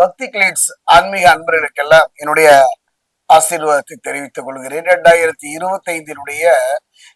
பக்தி கிளீட்ஸ் ஆன்மீக அன்பர்களுக்கெல்லாம் என்னுடைய ஆசீர்வாதத்தை தெரிவித்துக் கொள்கிறேன். இரண்டாயிரத்தி இருபத்தி ஐந்தினுடைய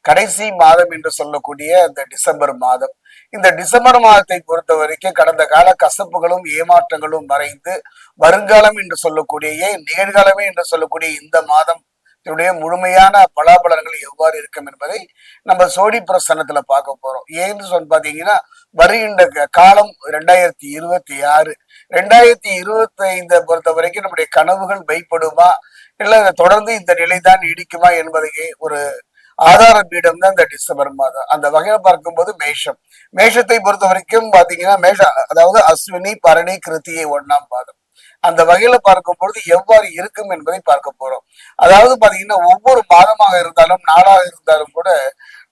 கடைசி மாதம் என்று சொல்லக்கூடிய இந்த டிசம்பர் மாதம். இந்த டிசம்பர் மாதத்தை பொறுத்த வரைக்கும் கடந்த கால கசப்புகளும் ஏமாற்றங்களும் மறைந்து வருங்காலம் என்று சொல்லக்கூடிய ஏன் நிகழ்காலமே என்று சொல்லக்கூடிய இந்த மாதம் இதனுடைய முழுமையான பலாபலன்கள் எவ்வாறு இருக்கும் என்பதை நம்ம சோடி பிரசன்னத்துல பார்க்க போறோம். ஏன்னு சொல்லி பாத்தீங்கன்னா வருகின்ற க- காலம் ரெண்டாயிரத்தி இருபத்தி ஆறு. ரெண்டாயிரத்தி இருபத்தி ஐந்தை பொறுத்த வரைக்கும் நம்முடைய கனவுகள் வைப்படுமா? இல்ல தொடர்ந்து இந்த நிலைதான் நீடிக்குமா என்பதையே ஒரு ஆதார பீடம் தான் இந்த டிசம்பர் மாதம். அந்த வகையில பார்க்கும்போது மேஷம். மேஷத்தை பொறுத்த வரைக்கும் பாத்தீங்கன்னா மேஷ அதாவது அஸ்வினி பரணி கிருத்தியை ஒன்னாம் பாதம் அந்த வகையில பார்க்கும் பொழுது எவ்வாறு இருக்கும் என்பதை பார்க்க போறோம். அதாவது பாத்தீங்கன்னா ஒவ்வொரு மாதமாக இருந்தாலும் நாளாக இருந்தாலும் கூட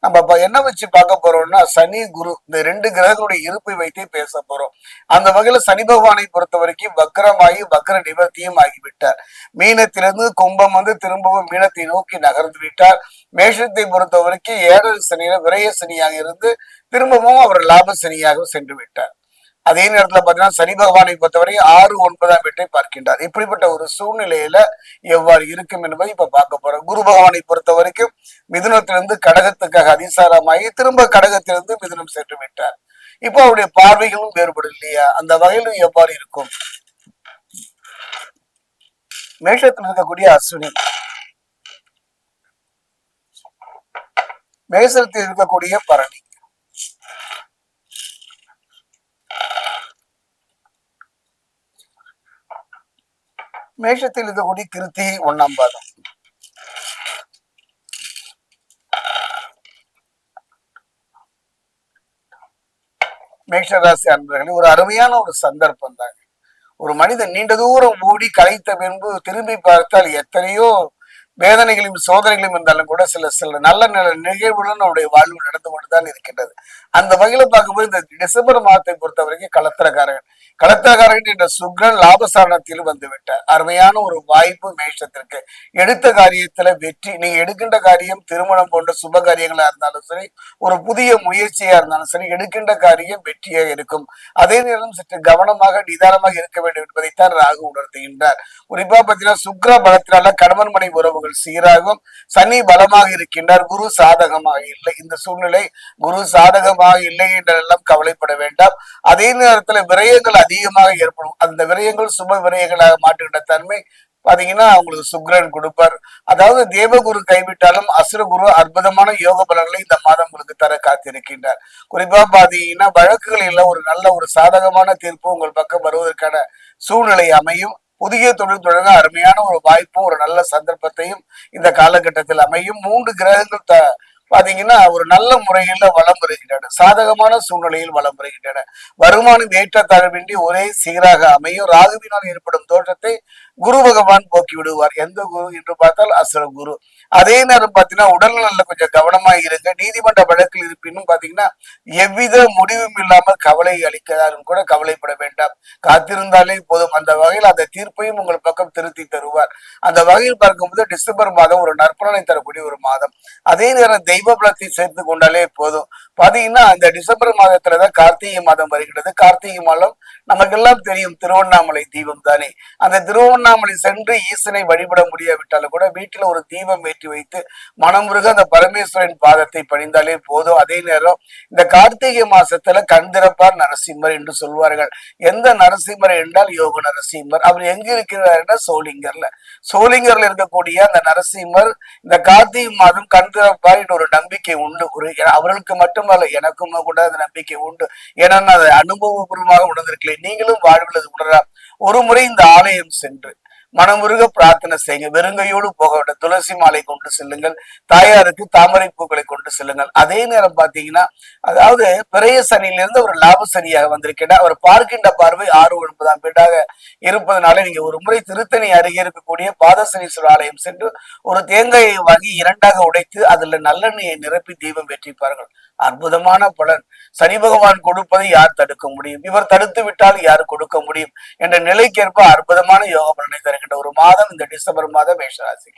நம்ம என்ன வச்சு பார்க்க போறோம்னா சனி குரு இந்த ரெண்டு கிரகங்களுடைய இருப்பை வைத்தே பேச போறோம். அந்த வகையில சனி பகவானை பொறுத்த வரைக்கும் வக்ரமாகி வக்ர நிவர்த்தியும் ஆகிவிட்டார். மீனத்திலிருந்து கும்பம் வந்து திரும்பவும் மீனத்தை நோக்கி நகர்ந்து விட்டார். மேஷத்தை பொறுத்த வரைக்கும் ஏழரை சனியில விரைய சனியாக இருந்து திரும்பவும் அவர் லாப சனியாக சென்று விட்டார். அதே நேரத்துல பாத்தீங்கன்னா சனி பகவானை பொறுத்தவரை ஆறு ஒன்பதாம் வீட்டை பார்க்கின்றார். இப்படிப்பட்ட ஒரு சூழ்நிலையில எவ்வாறு இருக்கும் என்பதை இப்ப பார்க்க போறோம். குரு பகவானை பொறுத்த வரைக்கும் மிதுனத்திலிருந்து கடகத்துக்காக அதிசாரமாகி திரும்ப கடகத்திலிருந்து மிதுனம் சென்று விட்டார். இப்போ அவருடைய பார்வைகளும் வேறுபடும் இல்லையா? அந்த வகையிலும் எவ்வாறு இருக்கும்? மேஷத்தில் இருக்கக்கூடிய அஸ்வினி. மேசத்தில் இருக்கக்கூடிய பரணி. மேஷத்தில் இருக்கக்கூடிய கிருத்தி ஒண்ணாம் பாதம் மேஷராசி அன்பர்களே ஒரு அருமையான ஒரு சந்தர்ப்பம் தாங்க. ஒரு மனிதன் நீண்ட தூரம் ஓடி கலைத்த பின்பு திரும்பி பார்த்தால் எத்தனையோ வேதனைகளையும் சோதனைகளும் இருந்தாலும் கூட சில சில நல்ல நல்ல நிகழ்வுடன் நம்முடைய வாழ்வு நடந்து கொண்டுதான் இருக்கின்றது. அந்த வகையில பார்க்கும்போது இந்த டிசம்பர் மாதத்தை பொறுத்த வரைக்கும் களத்திரக்காரகன் கடத்தகாரன் என்ற சுக்ரன் லாபசாரணத்தில் வந்து விட்டார். அருமையான ஒரு வாய்ப்பு மேஷத்திற்கு. எடுத்த காரியத்துல வெற்றி நீங்க எடுக்கின்ற காரியம் திருமணம் போன்ற சுப காரியங்களா இருந்தாலும் சரி ஒரு புதிய முயற்சியா இருந்தாலும் சரி எடுக்கின்ற காரியம் வெற்றியாக இருக்கும். அதே நேரம் சற்று கவனமாக நிதானமாக இருக்க வேண்டும் என்பதைத்தான் ராகு உணர்த்துகின்றார். குறிப்பா பார்த்தீங்கன்னா சுக்ர பலத்தினால கணவன் மனை உறவுகள் சீராகும். சனி பலமாக இருக்கின்றார். குரு சாதகமாக இல்லை. இந்த சூழ்நிலை குரு சாதகமாக இல்லை என்றெல்லாம் கவலைப்பட வேண்டாம். அதே நேரத்துல விரயங்கள் அதிகமாக ஏற்படும். அந்த விரயங்கள் சுப விரயங்களாக மாற்றுகின்ற தன்மை பாத்தீங்கன்னா அவங்களுக்கு சுக்ரன் கொடுப்பார். அதாவது தேவகுரு கைவிட்டாலும் அசுரகுரு அற்புதமான யோக பலன்களை இந்த மாதம் உங்களுக்கு தர காத்திருக்கின்றார். குறிப்பா பாத்தீங்கன்னா வழக்குகளில் ஒரு நல்ல ஒரு சாதகமான தீர்ப்பு உங்கள் பக்கம் வருவதற்கான சூழ்நிலை அமையும். புதிய தொழில் தொடங்க அருமையான ஒரு வாய்ப்பும் ஒரு நல்ல சந்தர்ப்பத்தையும் இந்த காலகட்டத்தில் அமையும். மூன்று கிரகங்கள் த பாத்தீங்கன்னா ஒரு நல்ல முறையில் வளம் பெறுகின்றன சாதகமான சூழ்நிலையில் வளம் பெறுகின்றன வருமானம் ஏற்றத்தாழ்வின்றி ஒரே சீராக அமையும். ராகுவினால் ஏற்படும் தோற்றத்தை குரு பகவான் போக்கி விடுவார். எந்த குரு என்று பார்த்தால் அசுர குரு. அதே நேரம் பாத்தீங்கன்னா உடல்நல கொஞ்சம் கவனமா இருங்க. நீதிமன்ற வழக்கில் இருப்பினும் பாத்தீங்கன்னா எவ்வித முடிவும் இல்லாமல் கவலை அளிக்கிறாரும் கூட கவலைப்பட வேண்டாம். காத்திருந்தாலே போதும். அந்த வகையில் அந்த தீர்ப்பையும் உங்கள் பக்கம் திருத்தி தருவார். அந்த வகையில் பார்க்கும்போது டிசம்பர் மாதம் ஒரு நற்பலனை தரக்கூடிய ஒரு மாதம். அதே நேரம் தெய்வ பலத்தை சேர்த்து கொண்டாலே போதும். பாத்தீங்கன்னா அந்த டிசம்பர் மாதத்துலதான் கார்த்திகை மாதம் வருகிறது. கார்த்திகை மாதம் நமக்கெல்லாம் தெரியும் திருவண்ணாமலை தீபம் தானே. அந்த திருவண்ணாமலை சென்று ஈசனை வழிபட முடியாவிட்டாலும் கூட வீட்டில் ஒரு தீபம் ஏற்றி வைத்து மனமுருக அந்த பரமேஸ்வரன் பாதத்தை பணிந்தாலே போதும். அதே நேரம் இந்த கார்த்திகை மாசத்துல கண்திறப்பார் நரசிம்மர் என்று சொல்வார்கள். எந்த நரசிம்மர் என்றால் யோக நரசிம்மர். அவர் எங்க இருக்கிறார் என்றால் சோளிங்கர்ல. சோளிங்கர்ல இருக்கக்கூடிய அந்த நரசிம்மர் இந்த கார்த்திகை மாதம் கண் என்று என்ற ஒரு நம்பிக்கை உண்டு. ஒரு அவர்களுக்கு மட்டும் மட்டுமல்ல எனக்கும் கூட அந்த நம்பிக்கை உண்டு. ஏன்னா நான் அதை அனுபவபூர்வமாக உணர்ந்திருக்கிறேன் நீங்களும் வாழ்வில் அது உணரலாம். ஒரு முறை இந்த ஆலயம் சென்று மனமுருக பிரார்த்தனை செய்யுங்க வெறுங்கையோடு போக வேண்டும். துளசி மாலை கொண்டு செல்லுங்கள். தாயாருக்கு தாமரை பூக்களை கொண்டு செல்லுங்கள். அதே நேரம் பாத்தீங்கன்னா அதாவது பிறைய சனியிலிருந்து ஒரு லாப சனியாக வந்திருக்கிறார் அவர் பார்க்கின்ற பார்வை ஆறு ஒன்பதாம் வீடாக இருப்பதனால நீங்க ஒரு முறை திருத்தணி அருகே இருக்கக்கூடிய பாதசனீஸ்வரர் ஆலயம் சென்று ஒரு தேங்காயை வாங்கி இரண்டாக உடைத்து அதுல நல்லெண்ணெயை நிரப்பி தீபம் வெற்றிப்பார்கள் அற்புதமான பலன். சனி பகவான் கொடுப்பதை யார் தடுக்க முடியும்? இவர் தடுத்து விட்டால் யார் கொடுக்க முடியும்? என்ற நிலைக்கேற்ப அற்புதமான யோக பலனை தருகின்ற ஒரு மாதம் இந்த டிசம்பர் மாதம் மேஷராசி